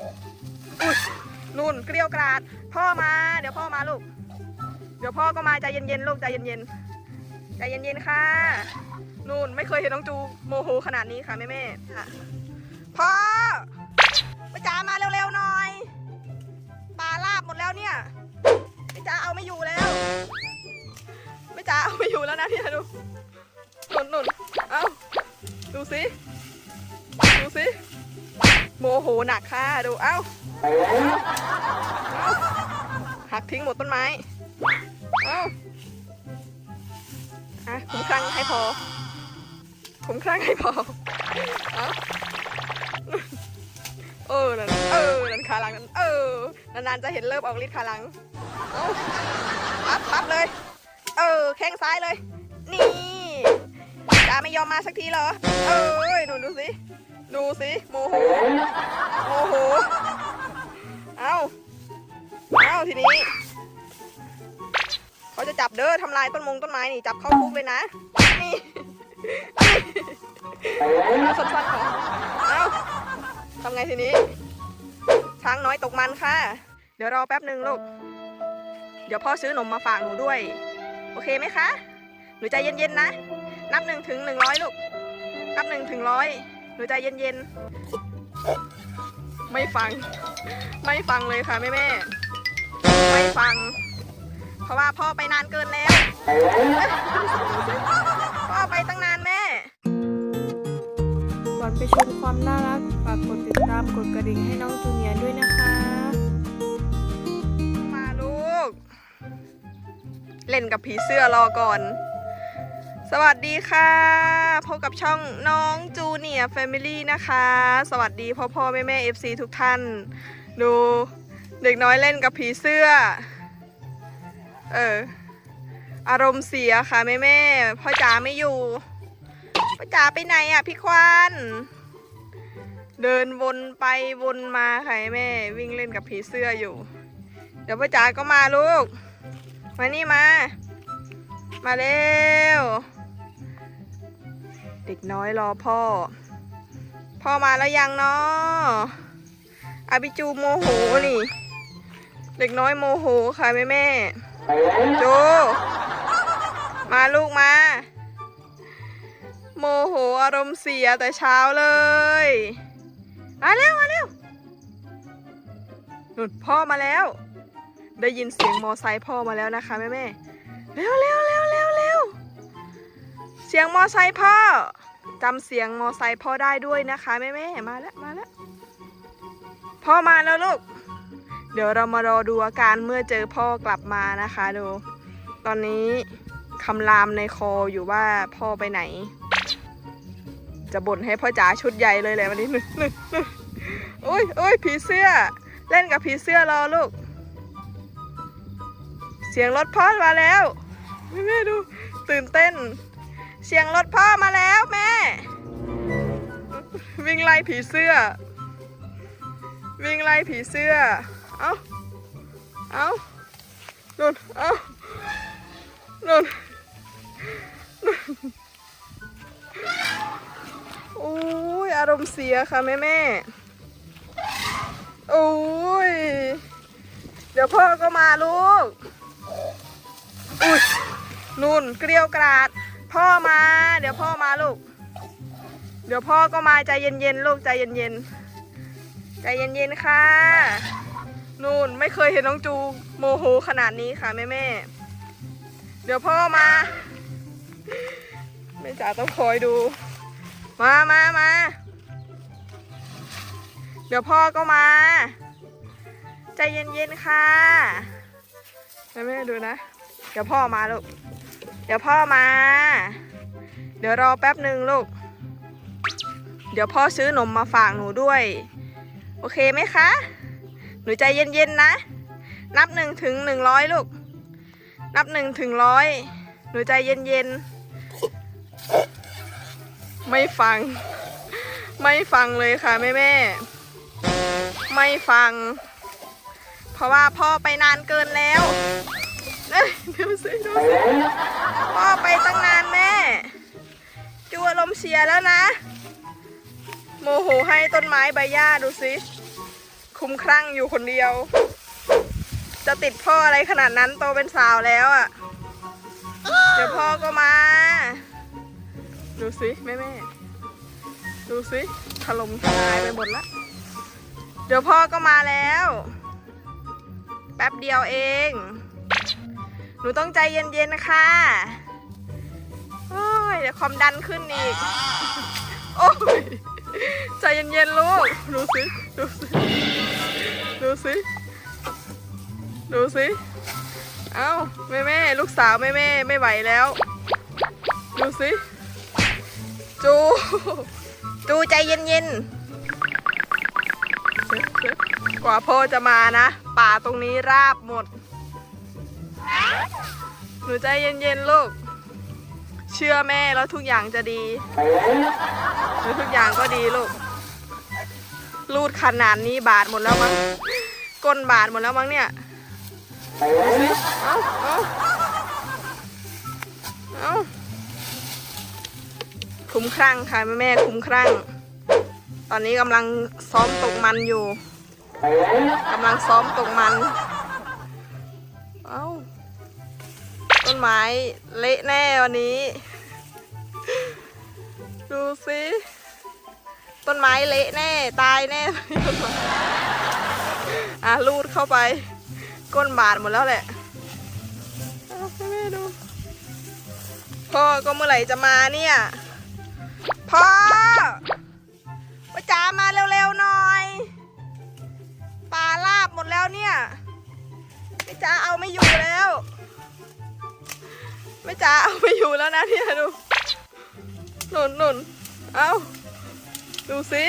อุ้ยนู่นเกลียวกราด พ่อมา เดี๋ยวพ่อมาลูก เดี๋ยวพ่อก็มาใจเย็นๆลูกใจเย็นๆใจเย็นๆค่ะนู่นไม่เคยเห็นน้องจูโมโหขนาดนี้ค่ะแม่แม่พ่อไปจ๋ามาเร็วๆหน่อยปลาลาบหมดแล้วเนี่ยไปจ๋าเอาไม่อยู่แล้วไม่จ๋าเอาไม่อยู่แล้วนะเนี่ยดูนุ่นนุ่นเอาดูสิ โมโหหนักค่ะดู เอ้าหักทิ้งหมดต้นไม้ เอ้าอะคุ้มครั่งให้พอคุ้มครั่งให้พอ เอ้าเออนั่นเออนั่นขาหลังนั่นเออนานๆจะเห็นเริ่มออกฤทธิ์ขาหลังปั๊บปั๊บเลย เออ แข้งซ้ายเลย นี่จาไม่ยอมมาสักทีเหรอ เอ้ยดูดูสิ ดูสิโมโหโมโหเอาเอาทีนี้ เขาจะจับเด้อทำลายต้นมงต้นไม้นี่จับเข้าคุกเลยนะ นี่เอาสั้นของเอาทำไงทีนี้ ช้างน้อยตกมันค่ะ เดี๋ยวรอแป๊บหนึ่งลูก เดี๋ยวพ่อซื้อนมมาฝากหนูด้วย โอเคไหมคะ หนูใจเย็นๆนะ นับหนึ่งถึงหนึ่งร้อยลูก นับหนึ่งถึงร้อย หนูใจเย็นๆ ไม่ฟัง ไม่ฟังเลยค่ะแม่แม่ๆไม่ฟัง เพราะว่าพ่อไปนานเกินแล้ว พ่อไปตั้งนานแม่ก่อนไปชมความน่ารักฝากกดติดตามกดกระดิ่งให้น้องจูเนียร์ด้วยนะคะ มาลูก เล่นกับผีเสื้อรอก่อน สวัสดีค่ะ พบกับช่องน้องจูเนียร์แฟมิลี่นะคะ สวัสดีพ่อพ่อแม่แม่เอฟซีทุกท่าน ดูเด็กน้อยเล่นกับผีเสื้อ เออ อารมณ์เสียค่ะแม่แม่พ่อจ๋าไม่อยู่ พ่อจ๋าไปไหนอะพี่ควานเดินวนไปวนมาค่ะแม่ วิ่งเล่นกับผีเสื้ออยู่ เดี๋ยวพ่อจ๋าก็มาลูก มานี่มา มาเร็ว เด็กน้อยรอพ่อ พ่อมาแล้วยังเนาะอาบิจูโมโหนี่ เด็กน้อยโมโหค่ะแม่แม่โจมาลูกมา โมโหอารมณ์เสียแต่เช้าเลยมาเร็วมาเร็วนุ่นพ่อมาแล้ว ได้ยินเสียงมอไซค์พ่อมาแล้วนะคะแม่แม่เร็วเร็วเร็ว เสียงมอไซค์พ่อจำเสียงมอไซค์พ่อได้ด้วยนะคะแม่แม่ๆมาแล้วมาแล้วพ่อมาแล้วลูก เดี๋ยวเรามารอดูอาการเมื่อเจอพ่อกลับมานะคะดู ตอนนี้คำรามในคออยู่ว่าพ่อไปไหน จะบ่นให้พ่อจ๋าชุดใหญ่เลยแหละวันนี้นึนึนึโอ้ยโอ้ยผีเสื้อ เล่นกับผีเสื้อรอลูก เสียงรถพ่อมาแล้วแม่แม่ดูตื่นเต้น เสียงรถพ่อมาแล้วแม่ วิ่งไล่ผีเสื้อ วิ่งไล่ผีเสื้อ เอ้าเอ้านุ่นเอ้านุ่นนุ่นโอ้ยอารมณ์เสียค่ะแม่แม่โอ้ย เดี๋ยวพ่อก็มาลูก อุ้ยนุ่นเกลียวกราด พ่อมา เดี๋ยวพ่อมาลูก เดี๋ยวพ่อก็มาใจเย็นๆลูกใจเย็นๆใจเย็นๆค่ะ นู่นไม่เคยเห็นน้องจูโมโหขนาดนี้ค่ะแม่แม่ๆเดี๋ยวพ่อมาแม่จ๋าต้องคอยดู มามามาเดี๋ยวพ่อก็มา ใจเย็นๆค่ะแม่แม่ดูนะ เดี๋ยวพ่อมาลูก เดี๋ยวพ่อมา เดี๋ยวรอแป๊บหนึ่งลูก เดี๋ยวพ่อซื้อนมมาฝากหนูด้วย โอเคไหมคะ หนูใจเย็นๆนะ นับหนึ่งถึงหนึ่งร้อยลูก นับหนึ่งถึงร้อย หนูใจเย็นๆ ไม่ฟัง ไม่ฟังเลยค่ะแม่แม่ไม่ฟัง เพราะว่าพ่อไปนานเกินแล้ว ดูสิดูสิพ่อไปตั้งนานแม่ จูอารมณ์เสียแล้วนะ โมโหให้ต้นไม้ใบหญ้าดูสิคุ้มครั่งอยู่คนเดียว จะติดพ่ออะไรขนาดนั้นโตเป็นสาวแล้วอะ่ะ เดี๋ยวพ่อก็มา ดูสิแม่แม่ดูสิถล่มทลายไปหมดละ เดี๋ยวพ่อก็มาแล้ว แป๊บเดียวเอง หนูต้องใจเย็นๆค่ะโอ้ยเดี๋ยวความดันขึ้นอีก โอ้ย ใจเย็นๆลูก ดูสิ ดูสิ ดูสิ ดูสิ เอ้าแม่แม่ลูกสาวแม่แม่ไม่ไหวแล้ว ดูสิ จู จูใจเย็นๆ กว่าพ่อจะมานะ ป่าตรงนี้ราบหมด หนูใจเย็นๆลูก เชื่อแม่แล้วทุกอย่างจะดีหรือทุกอย่างก็ดีลูก รูดขนาดนี้บาดหมดแล้วมั้ง ก้นบาดหมดแล้วมั้งเนี่ยเอาเอาเอาเอาคุ้มครั่งค่ะแม่แม่คุ้มครั่ง ตอนนี้กำลังซ้อมตกมันอยู่กำลังซ้อมตกมัน เอา นไม้เละแน่วันนี้ ดูสิต้นไม้เละแน่ ตายแน่อะลูดเข้าไป ก้นบาดหมดแล้วแหละเอแม่ดูพ่อก็เมื่อไหร่จะมาเนี่ย พ่อประจามาเร็วๆหน่อยปลาลาบหมดแล้วเนี่ยไม่จ้าเอาไม่อยู่แล้ว ไม่จ้าเอาไม่อยู่แล้วนะเนี่ยดูหนุนหนุนเอาดูสิ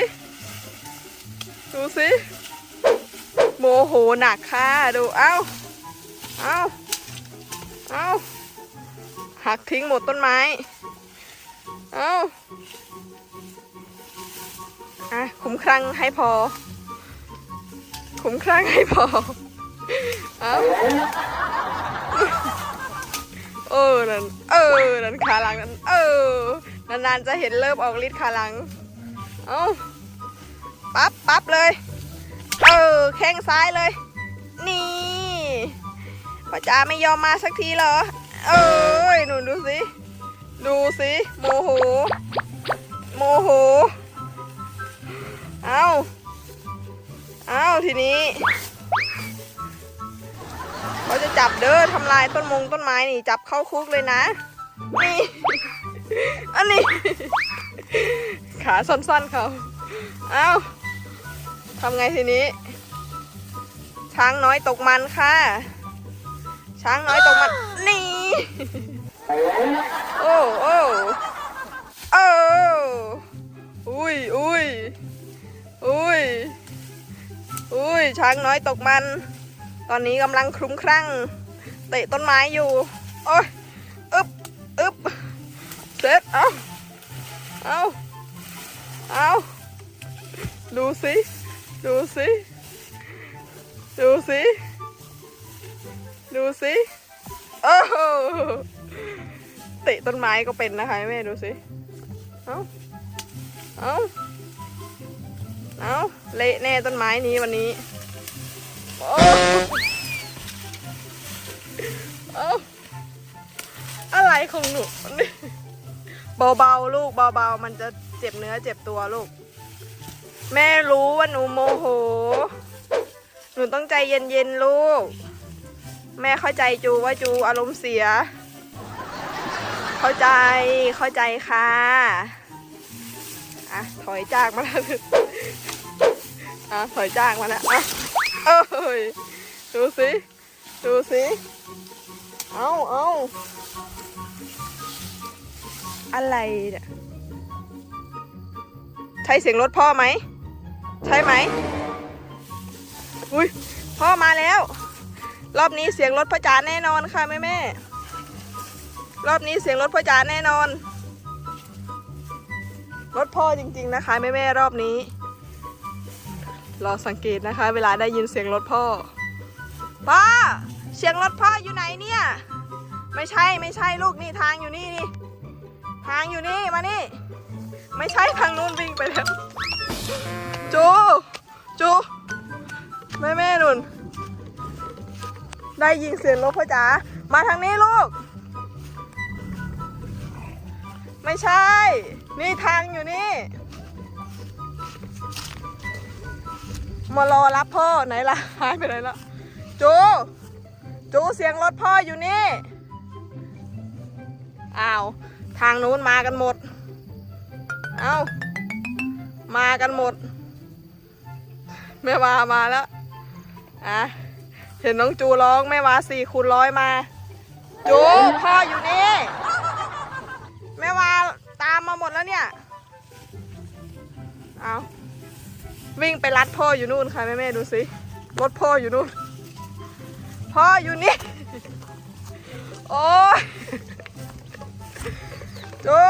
ดูสิโมโหหนักค่ะดูเอ้าเอ้าเอ้าหักทิ้งหมดต้นไม้เอ้าอะคุ้มครั่งให้พอคุ้มครั่งให้พอเอ้า เออนั่นเออนั่นขาหลังนั่นเออนานๆจะเห็นเริ่มออกฤทธิ์ขาหลังเอ้าปั๊บปั๊บเลยเออแข้งซ้ายเลย นี่พ่อจ๋าไม่ยอมมาสักทีเหรอ เอ้ยหนูดูสิ ดูสิโมโหโมโหเอาเอาทีนี้ เขาจะจับเด้อทำลายต้นมงต้นไม้นี่จับเข้าคุกเลยนะนี่อันนี้ ขาสั้นๆเขาเอาทำไงทีนี้ ช้างน้อยตกมันค่ะ ช้างน้อยตกมัน นี่ โอ้โอ้โอ้อุ้ยอุ้ยอุ้ยอุ้ยช้างน้อยตกมัน ตอนนี้กำลังคลุ้มคลั่งเตะต้นไม้อยู่ โอ้ยอึบอึบเสร็จเอาเอาเอาดูสิดูสิดูสิดูสิโอ้โหเตะต้นไม้ก็เป็นนะคะแม่ดูสิเอาเอาเอาเละแน่ต้นไม้นี้วันนี้ ของหนู เบาๆลูกเบาๆมันจะเจ็บเนื้อเจ็บตัวลูก แม่รู้ว่าหนูโมโห หนูต้องใจเย็นๆลูก แม่เข้าใจจูว่าจูอารมณ์เสีย เข้าใจเข้าใจค่ะอะถอยจากมาแล้วอะถอยจากมาแล้วอะเอ้ยดูสิ ดูสิ เอาเอา อะไรเนี่ยใช่เสียงรถพ่อไหม ใช่ไหมอุ้ยพ่อมาแล้ว รอบนี้เสียงรถพ่อจ๋าแน่นอนค่ะแม่แม่รอบนี้เสียงรถพ่อจ๋าแน่นอน รถพ่อจริง ๆ นะคะแม่แม่รอบนี้รอสังเกตนะคะ เวลาได้ยินเสียงรถพ่อพ่อเสียงรถพ่ออยู่ไหนเนี่ย ไม่ใช่ไม่ใช่ลูกนี่ทางอยู่นี่นี่ ทางอยู่นี่มานี่ ไม่ใช่ทางนู้นวิ่งไปแล้ว จูจูแม่แม่นุ่น ได้ยินเสียงรถพ่อจ๋ามาทางนี้ลูก ไม่ใช่ นี่ทางอยู่นี่ มารอรับพ่อไหนล่ะหายไปไหนแล้วจูจูเสียงรถพ่ออยู่นี่ อ้าว ทางนู้นมากันหมด เอ้า มากันหมด แม่วามาแล้ว อะ เห็นน้องจูร้องแม่วาสี่คูณร้อยมา จูพ่ออยู่นี่ แม่วาตามมาหมดแล้วเนี่ย เอาวิ่งไปรัดพ่ออยู่นู่นค่ะแม่แม่ดูสิรถพ่ออยู่นู่น พ่ออยู่นี่ โอ้ย จู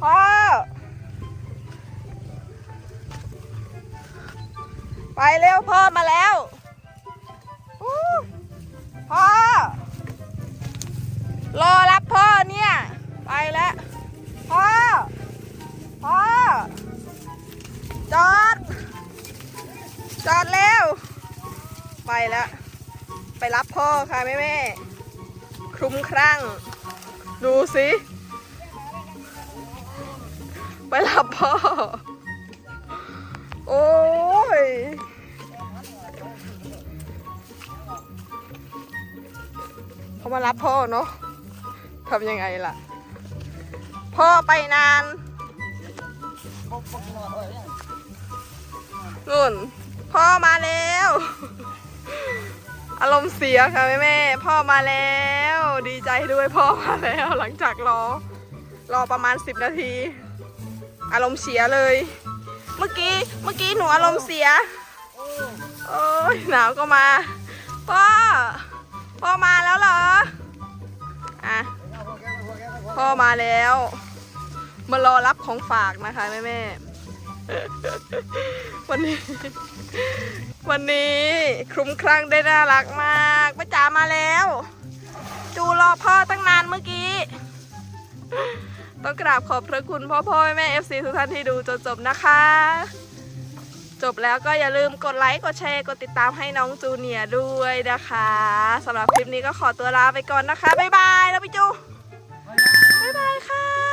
พ่อ ไปเร็วพ่อมาแล้วพ่อ รอรับพ่อเนี่ย ไปแล้ว พ่อ พ่อ จอด จอดเร็ว ไปแล้ว ไปรับพ่อค่ะแม่แม่คลุ้มครั่ง ดูสิไปรับพ่อ โอ้ย เขามารับพ่อเนาะทำยังไงล่ะ พ่อไปนานนุ่น พ่อมาแล้ว อารมณ์เสียค่ะแม่แม่พ่อมาแล้ว ดีใจด้วยพ่อมาแล้วหลังจากรอ รอประมาณ 10 นาที อารมณ์เสียเลย เมื่อกี้เมื่อกี้หนูอารมณ์เสียโอ้ยหนาวก็มา พ่อ พ่อมาแล้วเหรออะพ่อมาแล้ว มารอรับของฝากนะคะแม่แม่ วันนี้ วันนี้คลุ้มคลั่งได้น่ารักมากป้าจ๋ามาแล้ว จูรอพ่อตั้งนานเมื่อกี้ ต้องกราบขอบพระคุณพ่อพ่อแม่แม่เอฟซีทุกท่านที่ดูจนจบนะคะ จบแล้วก็อย่าลืมกดไลค์ กดแชร์ กดติดตามให้น้องจูเนียด้วยนะคะสำหรับคลิปนี้ก็ขอตัวลาไปก่อนนะคะ บ๊ายบายแล้วพี่จู บ๊ายบายค่ะ